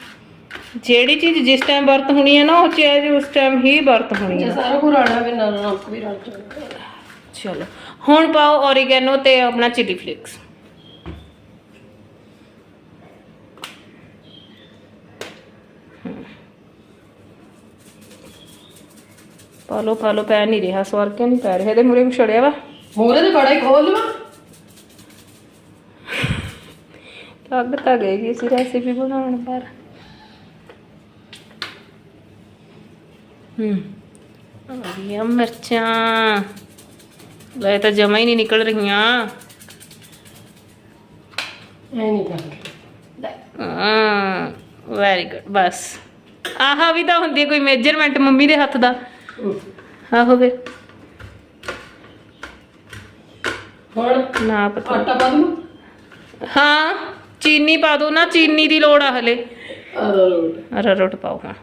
ਜਿਹੜੀ ਚੀਜ਼ ਜਿਸ ਟਾਈਮ ਵਰਤ ਹੋਣੀ ਹੈ ਨਾ ਉਹ ਚੀਜ਼ ਉਸ ਟਾਈਮ ਹੀ ਵਰਤ ਹੋਣੀ ਜੇ ਹੈ। ਸਾਰਾ ਰਲਣਾ ਵੀ ਨਾਲ ਨਮਕ ਵੀ ਰਲ ਚਲੋ। ਹੁਣ ਪਾਓ ਔਰੀਗੈਨੋ ਤੇ ਆਪਣਾ ਚਿਲੀ ਫਲੇਕਸ ਪਾ ਲਓ ਪਾ ਨਹੀਂ ਰਿਹਾ ਸਵਾਰ ਕਿਉਂ ਨਹੀਂ ਪੈ ਰਿਹਾ ਇਹਦੇ ਮੂਰੇ ਛੜਿਆ ਵਾ। ਮੂਰੇ ਤੇ ਬੜਾ ਹੀ ਖੋਲ ਲਵਾ। ਲੱਗ ਤਾਂ ਗਈ ਜੀ ਸੀ ਰੈਸਿਪੀ ਬਣਾਉਣ ਪਰ। ਹੂੰ ਆਹ ਮਿਰਚਾਂ। ਲੈ ਤਾਂ ਜਮਾ ਹੀ ਨਹੀਂ ਨਿਕਲ ਰਹੀਆਂ। ਐ ਨਹੀਂ ਕਰਨਾ ਹਾਂ ਵੈਰੀ ਗੁੱਡ ਬਸ। ਆਹ ਵੀ ਤਾਂ ਹੁੰਦੀ ਕੋਈ ਮੇਜਰਮੈਂਟ ਮੰਮੀ ਦੇ ਹੱਥ ਦਾ। ਆਹੋ ਫਿਰ ਹੁਣ ਨਾ ਪਤਾ। ਆਟਾ ਪਾ ਦੂੰ? ਹਾਂ ਚੀਨੀ ਪਾ ਦੋ ਨਾ ਚੀਨੀ ਦੀ ਲੋੜ ਆ ਹਲੇ। ਅਰੋਟ ਅਰਾਰੋਟ ਪਾਓ ਹੁਣ।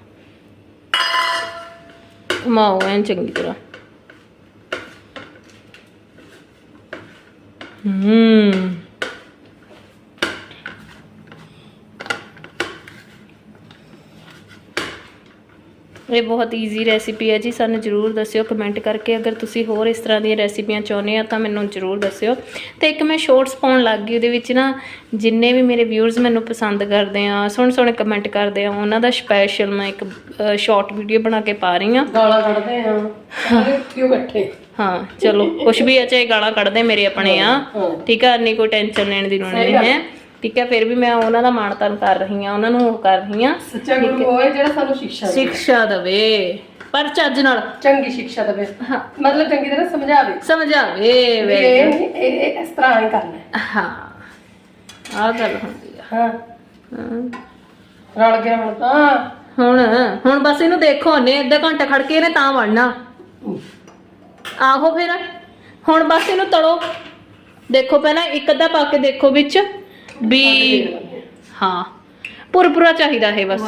ਘੁਮਾਓ ਐਨ ਚੰਗੀ ਤਰ੍ਹਾਂ। ਹੂੰ। ਇਹ ਬਹੁਤ ਈਜ਼ੀ ਰੈਸਿਪੀ ਹੈ ਜੀ ਸਾਨੂੰ ਜਰੂਰ ਦੱਸਿਓ ਕਮੈਂਟ ਕਰਕੇ। ਅਗਰ ਤੁਸੀਂ ਹੋਰ ਇਸ ਤਰ੍ਹਾਂ ਦੀਆਂ ਰੈਸਿਪੀਆਂ ਚਾਹੁੰਦੇ ਆ ਤਾਂ ਮੈਨੂੰ ਜਰੂਰ ਦੱਸਿਓ। ਤੇ ਇੱਕ ਮੈਂ ਸ਼ੋਰਟਸ ਪਾਉਣ ਲੱਗ ਗਈ ਉਹਦੇ ਵਿੱਚ ਨਾ ਜਿੰਨੇ ਵੀ ਮੇਰੇ ਵਿਊਅਰਸ ਮੈਨੂੰ ਪਸੰਦ ਕਰਦੇ ਆ ਸੋਹਣੇ ਸੋਹਣੇ ਕਮੈਂਟ ਕਰਦੇ ਆ ਉਹਨਾਂ ਦਾ ਸਪੈਸ਼ਲ ਮੈਂ ਇੱਕ ਸ਼ਾਰਟ ਵੀਡੀਓ ਬਣਾ ਕੇ ਪਾ ਰਹੀ ਆ ਗਾਲਾਂ ਕੱਢਦੇ ਆ। ਕਿਉਂ ਇਕੱਠੇ ਹਾਂ ਚਲੋ ਕੁਛ ਵੀ ਆ ਚਾਹੇ ਗਾਲਾਂ ਕੱਢਦੇ ਮੇਰੇ ਆਪਣੇ ਆ। ਠੀਕ ਆ ਨਹੀਂ ਕੋਈ ਟੈਨਸ਼ਨ ਲੈਣ ਦੀ ਲੋੜ ਨਹੀਂ। ਹੈ। ਠੀਕ ਹੈ ਫਿਰ ਵੀ ਮੈਂ ਉਹਨਾਂ ਦਾ ਮਾਣ ਤਾਣ ਕਰ ਰਹੀ ਆ ਉਹਨਾਂ ਨੂੰ ਉਹ ਕਰ ਰਹੀ ਆ ਸੱਚਾ ਗੁਰੂ ਹੋਏ ਜਿਹੜਾ ਸਾਨੂੰ ਸਿੱਖਿਆ ਦੇਵੇ। ਸਿੱਖਿਆ ਦਵੇ। ਪਰ ਚੱਜ ਨਾਲ। ਚੰਗੀ ਸਿੱਖਿਆ ਦੇਵੇ। ਹਾਂ। ਮਤਲਬ ਚੰਗੀ ਤਰ੍ਹਾਂ ਸਮਝਾਵੇ। ਸਮਝਾਵੇ ਵੀ ਇਹ ਇਸ ਤਰ੍ਹਾਂ ਹੀ ਕਰਨਾ ਹੈ। ਹਾਂ। ਆ ਗੱਲ ਹੁੰਦੀ ਆ। ਹਾਂ। ਹਾਂ। ਰਲ ਗਿਆ ਹੁਣ ਤਾਂ। ਹੁਣ ਹੁਣ ਬਸ ਇਹਨੂੰ ਦੇਖੋ ਨੇ ਅੱਧਾ ਘੰਟਾ ਖੜ ਕੇ ਇਹਨੇ ਤਾਂ ਵੜਨਾ। ਆਹੋ ਫਿਰ। ਹੁਣ ਬਸ ਇਹਨੂੰ ਤੜੋ। ਦੇਖੋ ਪਹਿਲਾਂ ਇੱਕ ਅੱਧਾ ਪਾ ਕੇ ਦੇਖੋ ਵਿੱਚ। ਵੀ ਹਾਂ ਪੂਰਾ ਪੂਰਾ ਚਾਹੀਦਾ ਹੈ ਬਸ।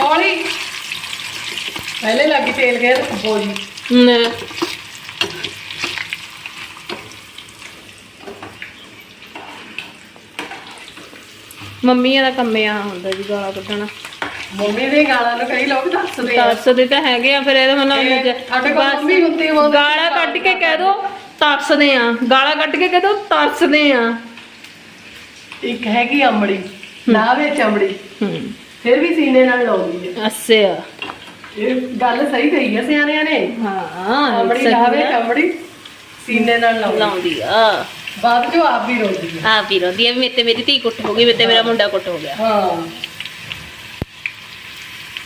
ਹੌਲੀ। ਪਹਿਲੇ ਲੱਗੀ ਤੇਲ ਗਿਆ ਬੋਲੀ ਨ- ਮੰਮੀਆਂ ਦਾ ਕੰਮ ਆ ਹੁੰਦਾ ਜੀ ਗਾਲਾਂ ਕੱਢਣਾ। ਮੰਮੀ ਦੇ ਗਾਲਾਂ ਨੂੰ ਕਈ ਲੋਕ ਦੱਸਦੇ ਆ। ਤਰਸਦੇ ਤਾਂ ਹੈਗੇ ਆ ਫਿਰ ਇਹਦਾ ਇਹ ਮਤਲਬ ਸਾਡੇ ਕੋਲ ਮੰਮੀ ਹੁੰਦੀ ਆ, ਉਹ ਗਾਲਾਂ ਕੱਢ ਕੇ ਕਹਿ ਦੋ ਤਰਸਦੇ ਆ। ਗਾਲਾਂ ਕੱਢ ਕੇ ਕਹਿ ਦੋ ਤਰਸਦੇ ਆ। ਇੱਕ ਹੈਗੀ ਅੰਬੜੀ ਨਾ ਵਿੱਚ ਅੰਬੜੀ ਹੂੰ। ਫਿਰ ਵੀ ਸੀਨੇ ਨਾਲ ਲਾਉਂਦੀ ਹੈ ਅੱਛਾ। ਇਹ ਗੱਲ ਸਹੀ ਕਹੀ ਹੈ ਸਿਆਣਿਆਂ ਨੇ। ਹਾਂ ਸੀਨੇ ਨਾਲ ਲਾਉਂਦੀ ਆ। ਬਾਅਦ ਆਪ ਵੀ ਰੋਂਦੀ ਹੈ ਵੀ ਰੋਂਦੀ ਮੇਰੇ ਤੇ ਮੇਰੀ ਧੀ ਕੁੱਟ ਹੋ ਗਈ ਮੇਰੇ ਤੇ ਮੇਰਾ ਮੁੰਡਾ ਕੁੱਟ ਹੋ ਗਿਆ। ਹਾਂ।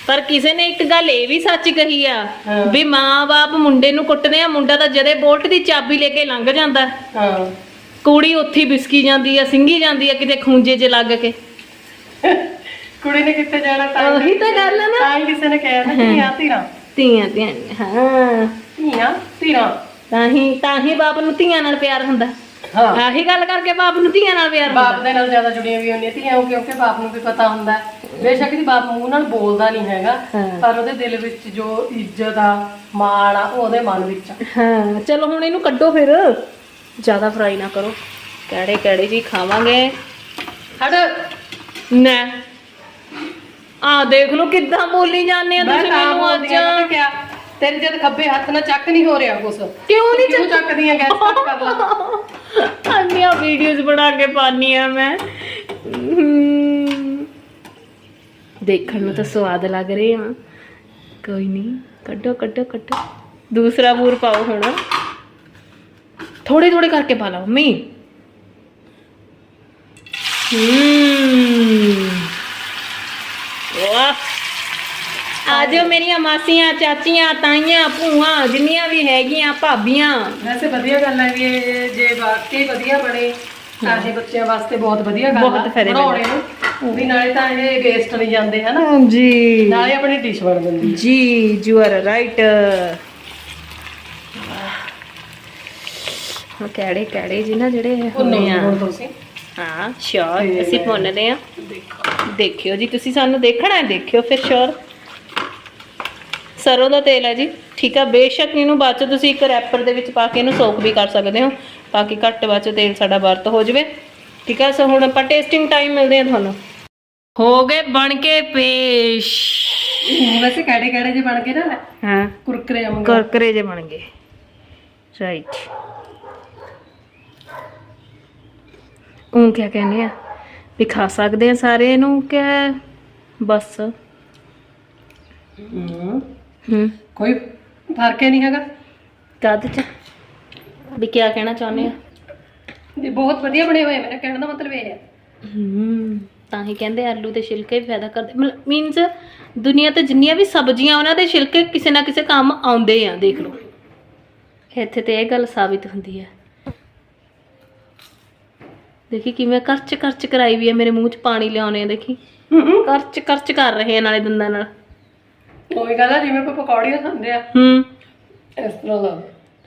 ਪਰ ਕਿਸੇ ਨੇ ਇੱਕ ਗੱਲ ਇਹ ਵੀ ਸੱਚ ਕਹੀ ਆ ਹਾਂ। ਵੀ ਮਾਂ-ਬਾਪ ਮੁੰਡੇ ਨੂੰ ਕੁੱਟਦੇ ਆ ਮੁੰਡਾ ਤਾਂ ਜਦੇ ਬੋਲਟ ਦੀ ਚਾਬੀ ਲੈ ਕੇ ਲੰਘ ਜਾਂਦਾ। ਹਾਂ। ਕੁੜੀ ਉੱਥੇ ਹੀ ਬਿਸਕੀ ਜਾਂਦੀ ਆ ਸਿੰਗੀ ਜਾਂਦੀ ਆ ਕਿਤੇ ਖੂੰਜੇ 'ਚ ਲੱਗ ਕੇ। ਕੁੜੀ ਨੇ ਕਿੱਥੇ ਜਾਣਾ ਤਾਂ ਉਹੀ ਤਾਂ ਗੱਲ ਆ ਨਾ। ਤਾਂ ਹੀ ਕਿਸੇ ਨੇ ਕਿਹਾ ਨਾ ਧੀਆਂ ਧੀਰਾਂ। ਧੀਆਂ ਧੀਆਂ ਹਾਂ। ਧੀਆਂ ਧੀਰਾਂ। ਤਾਂ ਹੀ ਤਾਂ ਹੀ ਬਾਪ ਨੂੰ ਧੀਆਂ ਨਾਲ ਪਿਆਰ ਹੁੰਦਾ। ਹਾਂ। ਆਹੀ ਗੱਲ ਕਰਕੇ ਬਾਪ ਨੂੰ ਧੀਆਂ ਨਾਲ ਪਿਆਰ ਬਾਪ ਹੁੰਦਾ ਦੇ ਨਾਲ ਜ਼ਿਆਦਾ ਜੁੜੀਆਂ ਵੀ ਹੁੰਦੀਆਂ ਧੀਆਂ ਕਿਉਂਕਿ ਬਾਪ ਨੂੰ ਵੀ ਪਤਾ ਹੁੰਦਾ। ਹੈ। ਬੇਸ਼ੱਕ ਦੀ ਬਾਪ ਮੂੰਹ ਨਾਲ ਬੋਲਦਾ ਨਹੀਂ ਹੈਗਾ ਹਾਂ। ਪਰ ਉਹਦੇ ਦਿਲ ਵਿੱਚ ਜੋ ਇੱਜ਼ਤ ਆ ਮਾਣ ਆ ਉਹ ਉਹਦੇ ਮਨ ਵਿੱਚ ਆ। ਹਾਂ ਚਲੋ ਹੁਣ ਇਹਨੂੰ ਕੱਢੋ ਫਿਰ। ਜ਼ਿਆਦਾ ਫਰਾਈ ਨਾ ਕਰੋ। ਕਿਹੜੇ ਕਿਹੜੇ ਜੀ ਖਾਵਾਂਗੇ। ਹਟ। ਨਾ। ਆ ਦੇਖ ਲਓ ਕਿੱਦਾਂ ਬੋਲੀ ਜਾਂਦੇ ਆ ਤੁਸੀਂ ਮੈਨੂੰ ਅੱਜ। ਕਿਆ ਤੇਰੇ ਜਦ ਖੱਬੇ ਹੱਥ ਨਾਲ ਚੱਕ ਨਹੀਂ ਹੋ ਰਿਹਾ ਕੁਛ। ਕਿਉਂ ਨਹੀਂ ਕਿਉਂ ਚੱਕਦੀਆਂ ਗੈਸ ਕੱਟ ਕਰ ਲਾ? ਅੰਨੀਆਂ ਵੀਡੀਓਜ਼ ਬਣਾ ਕੇ ਪਾਨੀ ਆ ਮੈਂ। ਹਮ, ਦੇਖਣ ਨੂੰ ਤਾਂ ਸਵਾਦ ਲੱਗ ਰਹੇ ਆ। ਕੋਈ ਨਹੀਂ, ਕੱਢੋ ਕੱਢੋ ਕੱਢੋ। ਦੂਸਰਾ ਬੂਰ ਪਾਓ ਹੁਣ। ਥੋੜੇ ਥੋੜੇ ਕਰਕੇ ਪਾ ਲਓ। ਮੰਮੀ ਵਾਹ। ਆ ਜਾਓ ਮੇਰੀਆਂ ਮਾਸੀਆਂ, ਚਾਚੀਆਂ, ਤਾਈਆਂ, ਭੂਆ, ਜਿੰਨੀਆਂ ਵੀ ਹੈਗੀਆਂ, ਭਾਬੀਆਂ। ਵੈਸੇ ਵਧੀਆ ਗੱਲ ਹੈ ਵੀ ਇਹ ਜੇ ਵਾਕਈ ਵਧੀਆ ਬਣੇ ਇਹ ਬੱਚਿਆਂ ਵਾਸਤੇ ਬਹੁਤ ਵਧੀਆ ਗੱਲ ਬਹੁਤ ਆ ਫਾਇਦੇਮੰਦ। ਬਣਾਉਣੇ ਨੂੰ। ਵੀ ਨਾਲੇ ਤਾਂ ਇਹ ਵੇਸਟ ਨਹੀਂ ਜਾਂਦੇ ਹਨਾ। ਜੀ ਨਾਲੇ ਆਪਣੀ ਡਿਸ਼ ਬਣ ਜਾਂਦੀ। ਜੀ ਯੂ ਆਰ ਰਾਈਟ ਹਾਂ ਕਿਹੜੇ ਕਿਹੜੇ ਜੀ ਨਾ ਜਿਹੜੇ ਭੁੰਨੋ ਹੁੰਦੇ ਆ? ਹੁਣ ਤੁਸੀਂ। ਹਾਂ ਸ਼ੋਰ ਅਸੀਂ ਭੁੰਨਦੇ ਆ ਦੇਖਿਓ ਜੀ ਤੁਸੀਂ ਸਾਨੂੰ ਦੇਖਣਾ ਹੈ ਦੇਖਿਓ ਫਿਰ ਸ਼ੋਰ ਸਰੋਂ ਦਾ ਤੇਲ ਹੈ ਜੀ। ਠੀਕ ਆ ਬੇਸ਼ੱਕ ਇਹਨੂੰ ਬਾਅਦ ਚ ਤੁਸੀਂ ਇੱਕ ਰੈਪਰ ਦੇ ਵਿੱਚ ਪਾ ਕੇ ਇਹਨੂੰ ਸੋਕ ਵੀ ਕਰ ਸਕਦੇ ਹੋ। ਤਾਂ ਕਿ ਘੱਟ ਬਾਅਦ ਚ ਤੇਲ ਸਾਡਾ ਵਰਤ ਹੋ ਜਾਵੇ। ਠੀਕ ਆ ਸੋ ਹੁਣ ਆਪਾਂ ਟੇਸਟਿੰਗ ਟਾਈਮ ਮਿਲਦੇ ਆ ਤੁਹਾਨੂੰ। ਹੋ ਗਏ ਬਣ ਕੇ ਪੇਸ਼। ਵੈਸੇ ਕਿਹੜੇ ਕਿਹੜੇ ਜੇ ਬਣ ਗਏ ਨਾ? ਹਾਂ। ਕੁਰਕਰੇ ਵਾਂਗ। ਕਰਕਰੇ ਜੇ ਬਣ ਗਏ। ਰਾਈਟ ਉਹ ਕਿਆ ਕਹਿੰਦੇ ਆ? ਵੀ ਖਾ ਸਕਦੇ ਆ ਸਾਰੇ ਇਹਨੂੰ ਕਿ ਬਸ? ਹੂੰ। ਕੋਈ ਫ਼ਰਕ ਹੀ ਨਹੀਂ ਹੈਗਾ। ਕਦ ਚ? ਵੀ ਕਿਆ ਕਹਿਣਾ ਚਾਹੁੰਦੇ ਆ? ਇਹ ਬਹੁਤ ਵਧੀਆ ਬਣੇ ਹੋਏ ਆ, ਮੇਰਾ ਕਹਿਣ ਦਾ ਮਤਲਬ ਇਹ ਹੈ ਹੂੰ ਤਾਂ ਹੀ ਕਹਿੰਦੇ ਆਲੂ ਦੇ ਛਿਲਕੇ ਵੀ ਫਾਇਦਾ ਕਰਦੇ। ਮਤਲਬ ਮੀਨਸ ਦੁਨੀਆ ਤੇ ਜਿੰਨੀਆਂ ਵੀ ਸਬਜ਼ੀਆਂ ਉਹਨਾਂ ਦੇ ਛਿਲਕੇ ਕਿਸੇ ਨਾ ਕਿਸੇ ਕੰਮ ਆਉਂਦੇ ਆ ਦੇਖ ਲਓ। ਇੱਥੇ ਤੇ ਇਹ ਗੱਲ ਸਾਬਿਤ ਹੁੰਦੀ ਹੈ ਦੇਖੀ ਕਿਵੇਂ ਕਰਚ ਕਰਚ ਕਰਾਈ ਵੀ ਹੈ ਮੇਰੇ ਮੂੰਹ 'ਚ ਪਾਣੀ ਲਿਆਉਣੇ ਆ ਦੇਖੀ। ਕਰਚ ਕਰਚ ਕਰ ਰਹੇ ਆ ਨਾਲੇ ਦੰਦਾਂ ਨਾਲ। ਉਹੀ ਗੱਲ ਆ ਜਿਵੇਂ ਆਪਾਂ ਪਕੌੜੀਆਂ ਖਾਂਦੇ ਆ। ਹੂੰ। ਇਸ ਤਰ੍ਹਾਂ ਦਾ।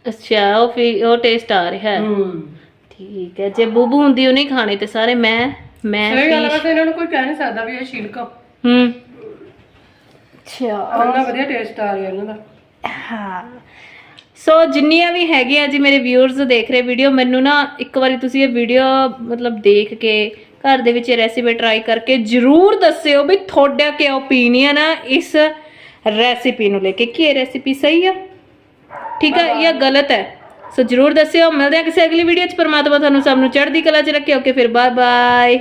ਅੱਛਾ ਉਹ ਫਿਰ ਉਹ ਟੇਸਟ ਆ ਰਿਹਾ ਹੈ। ਹੂੰ। ਠੀਕ ਹੈ ਜੇ ਬੂਬੂ ਹੁੰਦੀ ਉਹ ਨਹੀਂ ਖਾਣੇ ਤੇ ਸਾਰੇ ਮੈਂ ਮੈਂ ਇਹ ਗੱਲ fish- ਵੈਸੇ ਇਹਨਾਂ ਨੂੰ ਕੋਈ ਕਹਿ ਨਹੀਂ ਸਕਦਾ ਵੀ ਇਹ ਛਿਲਕਾ ਹੂੰ। ਅੱਛਾ। ਇੰਨਾ ਵਧੀਆ ਟੇਸਟ ਆ ਰਿਹਾ ਇਹਨਾਂ ਦਾ। ਹਾਂ। ਸੋ ਜਿੰਨੀਆਂ ਵੀ ਹੈਗੀਆਂ ਜੀ ਮੇਰੇ ਵਿਊਅਰਸ ਦੇਖ ਰਹੇ ਵੀਡੀਓ ਮੈਨੂੰ ਨਾ ਇੱਕ ਵਾਰੀ ਤੁਸੀਂ ਇਹ ਵੀਡੀਓ ਮਤਲਬ ਦੇਖ ਕੇ ਘਰ ਦੇ ਵਿੱਚ ਇਹ ਰੈਸਿਪੀ ਟਰਾਈ ਕਰਕੇ ਜਰੂਰ ਦੱਸਿਓ ਵੀ ਤੁਹਾਡਾ ਕੀ ਓਪੀਨੀਅਨ ਆ ਇਸ ਰੈਸਿਪੀ ਨੂੰ ਲੈ ਕੇ। ਕੀ ਇਹ ਰੈਸਿਪੀ ਸਹੀ ਆ? ਠੀਕ ਹੈ ਜਾਂ ਗਲਤ ਹੈ। ਸੋ ਜਰੂਰ ਦੱਸਿਓ। ਮਿਲਦੇ ਹਾਂ ਕਿਸੇ ਅਗਲੀ ਵੀਡੀਓ 'ਚ। ਪਰਮਾਤਮਾ ਤੁਹਾਨੂੰ ਸਭ ਨੂੰ ਚੜ੍ਹਦੀ ਕਲਾ 'ਚ ਰੱਖੇ। ਓਕੇ ਫਿਰ ਬਾਏ ਬਾਏ